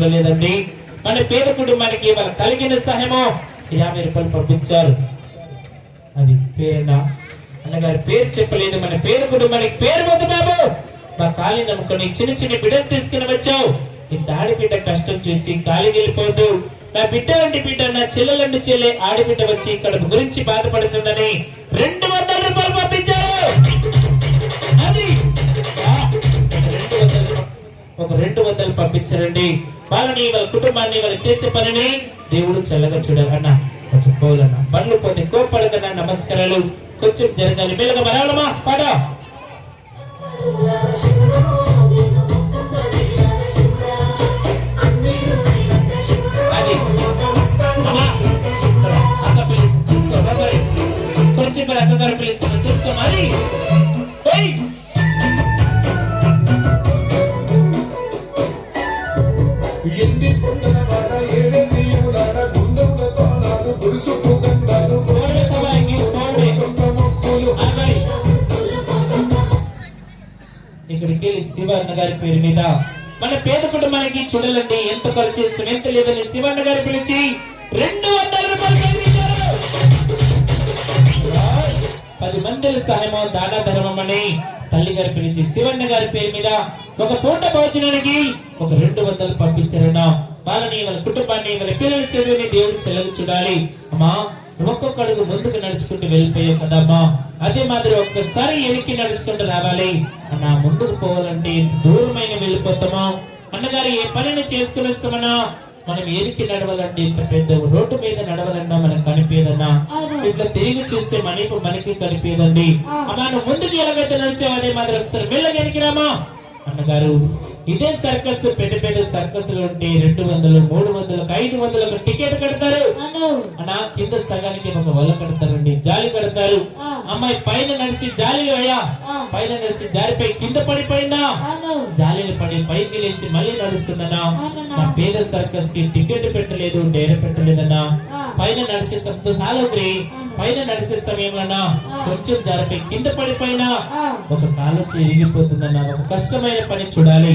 కదండి మన పేద కుటుంబానికి వాళ్ళ కలిగిన సహాయము యాభై రూపాయలు పంపించారు. అది పేరేనా? అన్నగారి పేరు చెప్పలేదు. మన పేరు కుటుంబానికి పేరు వద్దు బాబు. మా కాలి నమ్ముకొని చిన్న చిన్న బిడ్డలు తీసుకుని వచ్చావు. ఇంత ఆడబిడ్డ కష్టం చూసి కాలి వెళ్ళిపోద్దు నా బిడ్డ లాంటి బిడ్డ నా చెల్లెలంటి చెల్లె ఆడబిడ్డ వచ్చి ఇక్కడ గురించి బాధపడుతుందని రెండు వందల రూపాయలు పంపించారు. అది. ఒక రెండు వందలు పంపించారండి. వాళ్ళని వాళ్ళ కుటుంబాన్ని వాళ్ళు చేసే పనిని దేవుడు చల్లగా చూడాలన్నా కొంచెం పోలన్న బండ్లు పోతే కోపడకన్నా నమస్కారాలు కొంచెం జరగాలి. మెల్లగా మరాలమా పాట వెళ్ళి శివన్న గారి పేరు మీద మన పేద కుటుంబానికి చూడాలండి ఎంత ఖర్చు చేస్తున్నాం ఎంత లేదని శివన్న గారి పిలిచి రెండు వందల రూపాయలు పది మందిల సహాయము దాన ధర్మం అని తల్లి గారి పిలిచి శివన్న గారి పేరు మీద ఒక పూట భోజనానికి ఒక రెండు వందలు పంపించారన్నా వాళ్ళని వాళ్ళ కుటుంబాన్ని వాళ్ళ పిల్లల చదువుని దేవుడు చెల్లెలు చూడాలి అమ్మా ఒక్కొక్క అడుగు ముందుకు నడుచుకుంటూ వెళ్ళిపోయావు కదమ్మా అదే మాదిరి ఒక్కసారి ఎనికి నడుచుకుంటూ రావాలి. అన్న ముందుకు పోవాలంటే దూరమైన వెళ్ళిపోతామా? అన్నగారు ఏ పనిని చేసుకుని వస్తామన్నా మనం ఎనికి నడవాలంటే ఇంత పెద్ద రోడ్డు మీద నడవాలన్నా మనకు కనిపించదన్నా? ఇట్లా తిరిగి చూస్తే మనకి మనకి కనిపించదండి. అమ్మా నువ్వు ముందుకు ఎలాగైతే నడిచావు అదే మాదిరి ఒకసారి వెళ్ళగలిగి రామా? అన్నగారు ఇదే సర్కస్ పెద్ద పెద్ద సర్కస్లు ఉంటే రెండు వందలు మూడు వందలకు ఐదు వందలకు టికెట్ కడతారు. అన్నా కింద సగానికి ఒక వల్ల కడతారండి జాలి కడతారు. అమ్మాయి పైన నడిచి జాలి అయ్యా. పైన నడిచి జారిపోయి కింద పడిపోయిందా? జాలీలు పడి పైకి లేచి మళ్ళీ నడుస్తుందన్నా. నా పేద సర్కస్కి టికెట్ పెట్టలేదు డేర పెట్టలేదన్నా. పైన నడిచే సమయంలో పైన నడిచే సమయంలోనా కొంచెం జారిపోయి కింద పడిపోయినా ఒక కాలు చిరిగిపోతుందన్నా ఒక కష్టమైన పని చూడాలి.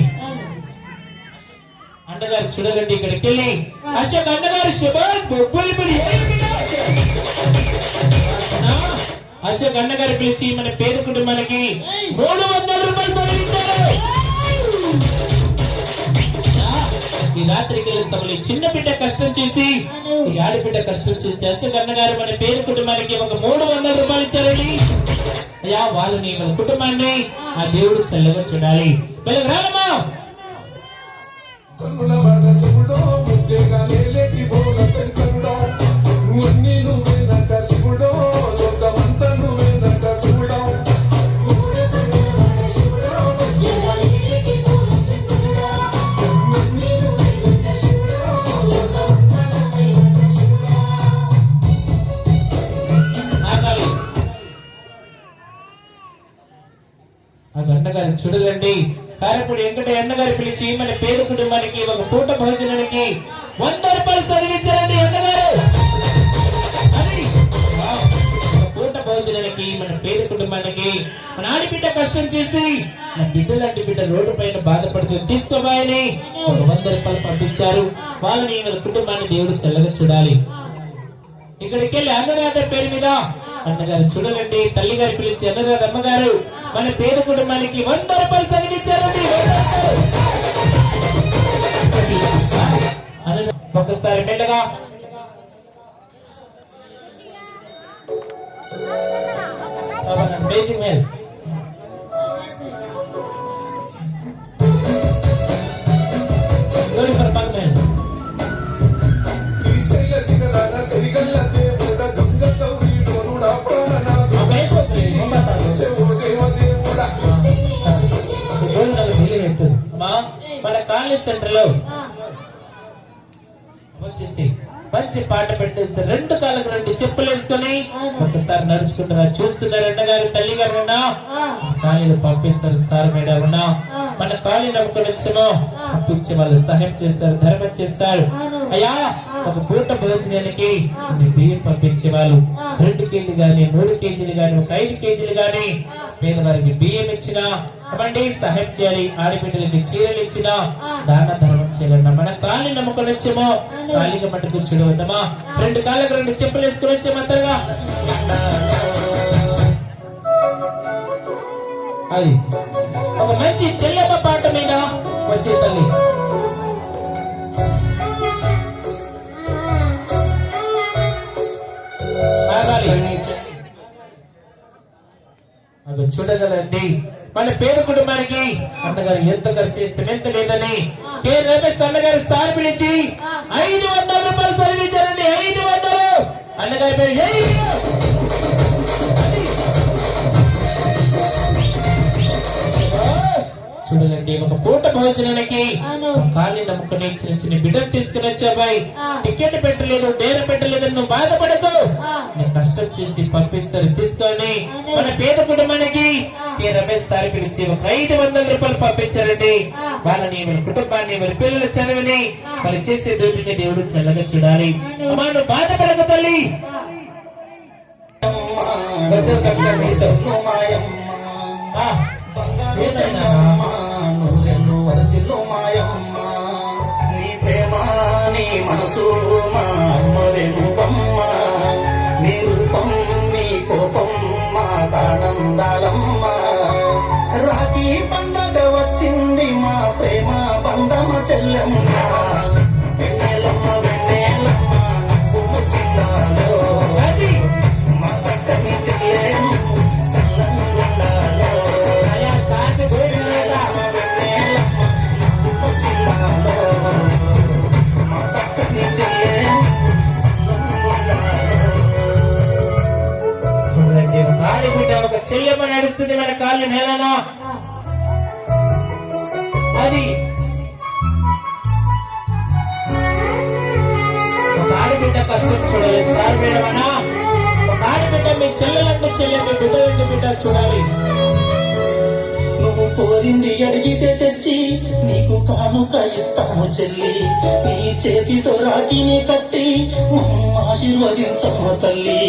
అన్నగారు చూడగండి ఇక్కడికి వెళ్ళి అశోక్ అన్నగారు శుభాన్ బొబ్బలి పడి అశోక్ అన్నగారు పిలిచి మన పేద కుటుంబానికి మూడు వందల రూపాయలు సమర్పించారు సమయంలో చిన్న బిడ్డ కష్టం చేసి ఈ ఆడబిడ్డ కష్టం చేసి అసలు అన్నగారు మన పేద కుటుంబానికి ఒక మూడు వందల రూపాయలు ఇచ్చారని అయ్యా వాళ్ళని మన కుటుంబాన్ని ఆ దేవుడు చల్లగా చూడాలి. ఆ చూడలండి కారపుడి వెంకట అన్నగారు పిలిచి మన పేద కుటుంబానికి ఒక పూట భోజనానికి వంద రూపాయలు చదివించారండి అన్నగారు వావ్. పూట భోజనానికి మన పేద కుటుంబానికి మన ఆడబిడ్డ కష్టం చేసి నా బిడ్డ లాంటి బిడ్డ రోడ్డు పైన బాధపడుతూ తీసుకోవాలని ఒక వంద రూపాయలు పంపించారు. వాళ్ళని వాళ్ళ కుటుంబాన్ని దేవుడు చల్లగా చూడాలి. ఇక్కడికి వెళ్ళి అన్నదాత పేరు మీద అన్నగారు చూడాలండి తల్లి గారు పిలిచి అన్నదాత అమ్మగారు మన పేద కుటుంబానికి వంద రూపాయలు సరిగించారండి ఒక్కసారి మెల్లగా బేసిక్ మేల్ మన కాలనీ సెంటర్లో వచ్చేసి మంచి పాట పెట్టేసి రెండు కాళ్ళకు రెండు చెప్పులు వేసుకొని ఒకసారి నడుచుకుంటారా చూస్తున్నారు అన్నగారు తల్లి గారు ఉన్నా కాళీలు పంపిస్తారు సార్ మేడం ఉన్నా? మన కాళీ నమ్ముకొని వచ్చామో పంపించి వాళ్ళు సహాయం చేస్తారు ధర్మం చేస్తారు. అయ్యా ఒక పూట భోజనానికి కొన్ని బియ్యం పంపించే వాళ్ళు రెండు కేజీలు గాని మూడు కేజీలు గాని ఒక ఐదు కేజీలు గాని పేదవారికి బియ్యం ఇచ్చినా సహాయం చేయాలి. ఆడబిడ్డలకి చీరలు ఇచ్చినా దాన ధర్మం చేయాలన్నా మన కాళ్ళని నమ్ముకొని వచ్చామో కాలికి మట్టు కూర్చోడు వద్దామా రెండు కాళ్ళకి రెండు చెప్పులు వేసుకుని వచ్చామా త్వరగా అది. ఒక మంచి చెల్లెమ్మ పాట మీద చూడగలండి. మన పేరు కుటుంబానికి అన్నగారు ఎంత ఖర్చు ఎంత లేదని. కే రమేష్ అన్నగారు సార్ పిలిచి ఐదు వందల రూపాయలు సర్వించారండి ఐదు వందలు. అన్నగారి పేరు! చూడండి ఒక పూట భోజనానికి. కాళ్ళని నమ్ముకుని చిన్న చిన్న బిడ్డలు తీసుకుని వచ్చాబాయి. టికెట్ పెట్టలేదు డేర పెట్టలేదు నువ్వు బాధపడకు. కష్టం చేసి పంపిస్తారు తీసుకొని. మన పేద కుటుంబానికి రమేష్ సార్ పిలిచి ఒక ఐదు వందల రూపాయలు పంపించారండి. వాళ్ళని వాళ్ళ కుటుంబాన్ని వాళ్ళ పిల్లల చదివిని. వాళ్ళు చేసే దోపిని దేవుడు చల్లగా చూడాలి నువ్వు బాధపడకు తల్లి వద్దు రూపం నీ కోపం మా కానందాలమ్మ రాఖీ పండగ వచ్చింది మా ప్రేమ బంధమ చెల్లెమ్మ. ఆడబిడ్డ నడుస్తుంది మన కాళ్ళు నేలనా అది ఆడబిడ్డ కష్టం చూడలేదు సార్ మేడమనా? ఒక ఆడబిడ్డ మీ చెల్లెలంటూ చెల్లె మీ బిడ్డలంటే బిడ్డ చూడాలి. నువ్వు కోరింది అడిగితే తెచ్చి నీకు కానుక ఇస్తాము చెల్లి. నీ చేతితో రాకిని కట్టి మమ్మ ఆశీర్వదించమ్మ తల్లి.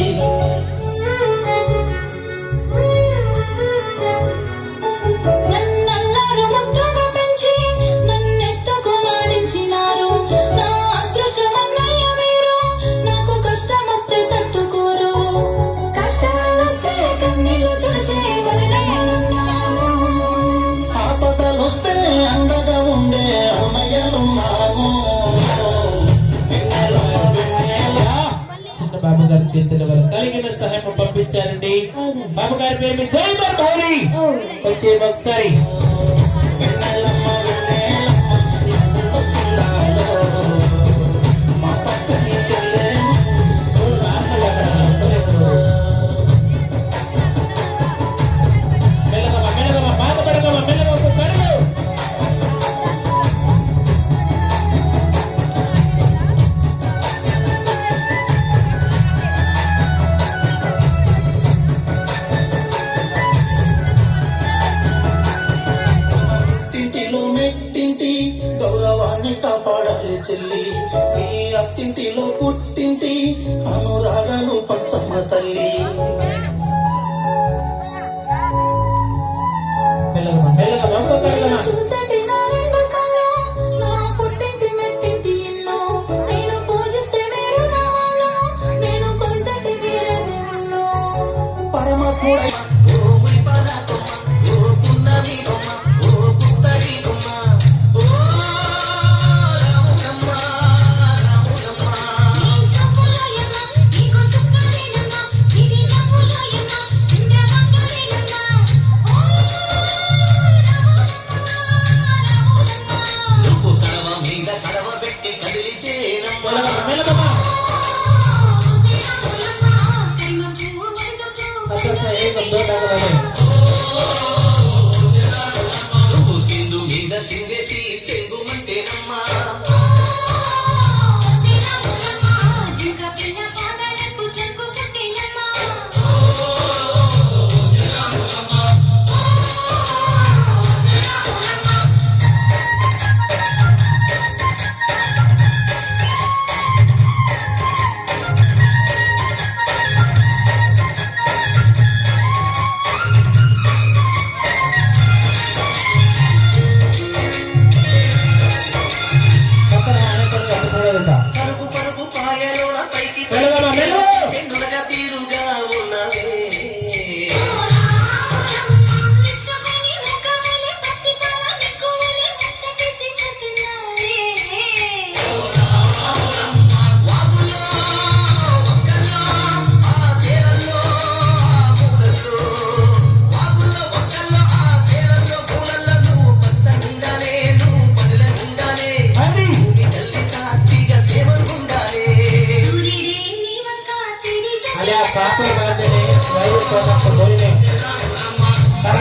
పంపించారండి బాబు గారి పేరు జై బాబు వచ్చే ఒకసారి. అలా పాప బాధ్యని వైరుతున్నప్పుడు పోయినే తన